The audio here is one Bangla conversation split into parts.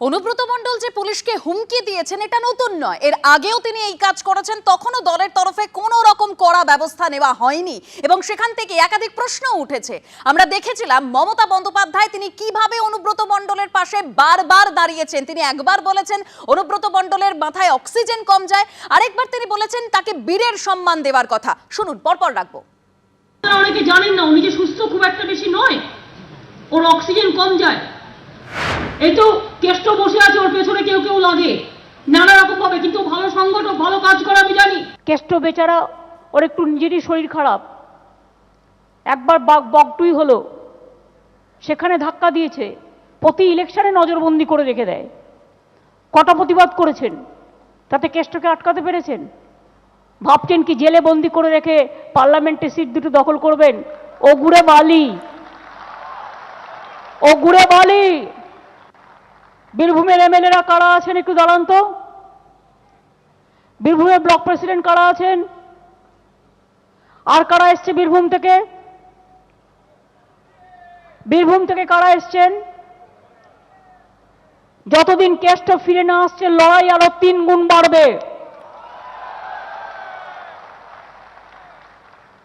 অনুব্রত মণ্ডল যে পুলিশকে হুমকি দিয়েছেন, এটা নতুন নয়। এর আগেও তিনি এই কাজ করেছেন, তখনও দলের তরফে কোনো রকম কড়া ব্যবস্থা নেওয়া হয়নি এবং সেখান থেকে একাধিক প্রশ্ন উঠেছে। আমরা দেখেছিলাম মমতা বন্দ্যোপাধ্যায় তিনি কীভাবে অনুব্রত মণ্ডলের পাশে বারবার দাঁড়িয়েছেন। তিনি একবার বলেছেন, অনুব্রত মণ্ডলের মাথায় অক্সিজেন কম যায়। আরেকবার তিনি বলেছেন, তাকে বীরের সম্মান দেওয়ার কথা। শুনুন, পরপর রাখব। অনেকে জানেন না, উনি যে সুস্থ খুব একটা বেশি নয়। ওর অক্সিজেন কম যায়। এই তো কেষ্ট বসে আছে, ওর পেছনে কেউ কেউ লাগে। নানা রকম ভাবে কিন্তু ভালো সংগঠক, ভালো কাজ করে, আমি জানি। কেষ্ট বেচারা, ওর একটু নিজেরই শরীর খারাপ। একবার বাঘ বকটুই হলো, সেখানে ধাক্কা দিয়েছে, প্রতি ইলেকশনে নজরবন্দি করে রেখে দেয়। কটা প্রতিবাদ করেছেন? তাতে কেষ্টকে আটকাতে পেরেছেন? ভাবছেন কি জেলে বন্দি করে রেখে পার্লামেন্টে সিট দুটো দখল করবেন? ও গুড়ে বালি! ও গুড়ে বালি! বীরভূমের এমএলএরা কারা আছেন একটু দাঁড়ান তো? বীরভূমের ব্লক প্রেসিডেন্ট কারা আছেন? আর কারা এসছে বীরভূম থেকে? বীরভূম থেকে কারা এসছেন? যতদিন কেষ্ট ফিরে না আসছে, লড়াই আরও তিন গুণ বাড়বে।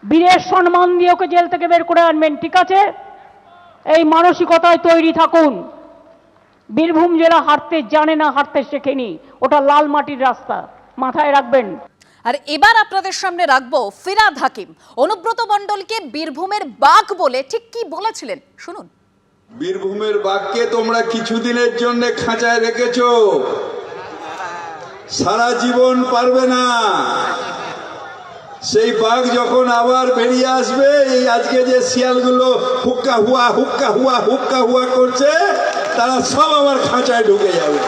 বীরের সম্মান দিয়ে ওকে জেল থেকে বের করে আনবেন, ঠিক আছে? এই মানসিকতায় তৈরি থাকুন। বীরভূম জেলা হাঁটতে জানে না হাঁটতে শেখেনি। ওটা লাল মাটির রাস্তা। মাথায় রাখবেন। আর এবার আপনাদের সামনে রাখব ফিরাদ হাকিম। অনুব্রত মণ্ডলকে বীরভূমের বাঘ বলে ঠিক কি বলেছিলেন? শুনুন। বীরভূমের বাঘকে তোমরা কিছুদিনের জন্য খাঁচায় রেখেছো। সারা জীবন পারবে না। সেই বাঘ যখন আবার বেরিয়ে আসবে এই আজকে যে শিয়ালগুলো হুক্কা হুয়া হুক্কা হুয়া হুক্কা হুয়া করছে তারা সব আবার খাঁচায় ঢুকে যাবে।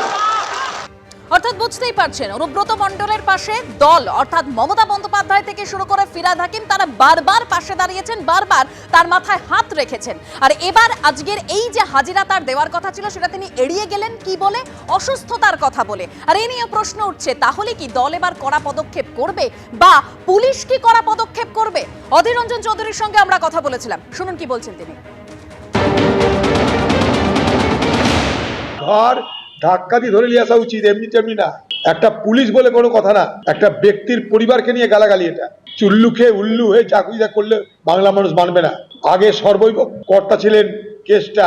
অর্থাৎ বুঝতেই পারছেন, অনুব্রত মণ্ডলের পাশে দল, অর্থাৎ মমতা বন্দ্যোপাধ্যায় থেকে শুরু করে ফিরাদ হাকিম, তারা বারবার পাশে দাঁড়িয়েছেন, বারবার তার মাথায় হাত রেখেছেন। আর এবার আজকের এই যে হাজিরা তার দেওয়ার কথা ছিল, সেটা তিনি এড়িয়ে গেলেন কি বলে? অসুস্থতার কথা বলে। আর এ নিয়ে প্রশ্ন উঠছে, তাহলে কি দল এবার কড়া পদক্ষেপ করবে? বা পুলিশ কি কড়া পদক্ষেপ করবে? অধীর রঞ্জন চৌধুরীর সঙ্গে আমরা কথা বলেছিলাম। শুনুন কি বলছেন তিনি। ঘর, ধাক্কা দিয়ে ধরে নিয়ে আসা উচিত, এমনি তেমনি না। একটা পুলিশ বলে কোনো কথা না, একটা ব্যক্তির পরিবারকে নিয়ে গালাগালি এটা। চুল্লু খেয়ে উল্লু হয়ে চাকরি যা করলে বাংলা মানুষ মানবে না। আগে সর্বৈব কর্তা ছিলেন কেসটা,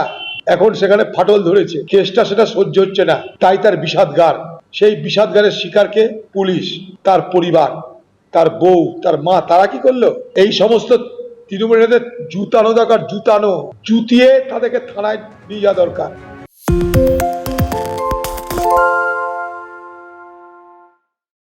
এখন সেখানে ফাটল ধরেছে। কেসটা সেটা সহ্য হচ্ছে না, তাই তার বিষাদগার। সেই বিষাদগারের শিকারকে পুলিশ, তার পরিবার, তার বউ, তার মা, তারা কি করল? এই সমস্ত তৃণমূল নেতাদের জুতানো দরকার, জুতানো। জুতিয়ে তাদেরকে থানায় নিয়ে যাওয়া দরকার।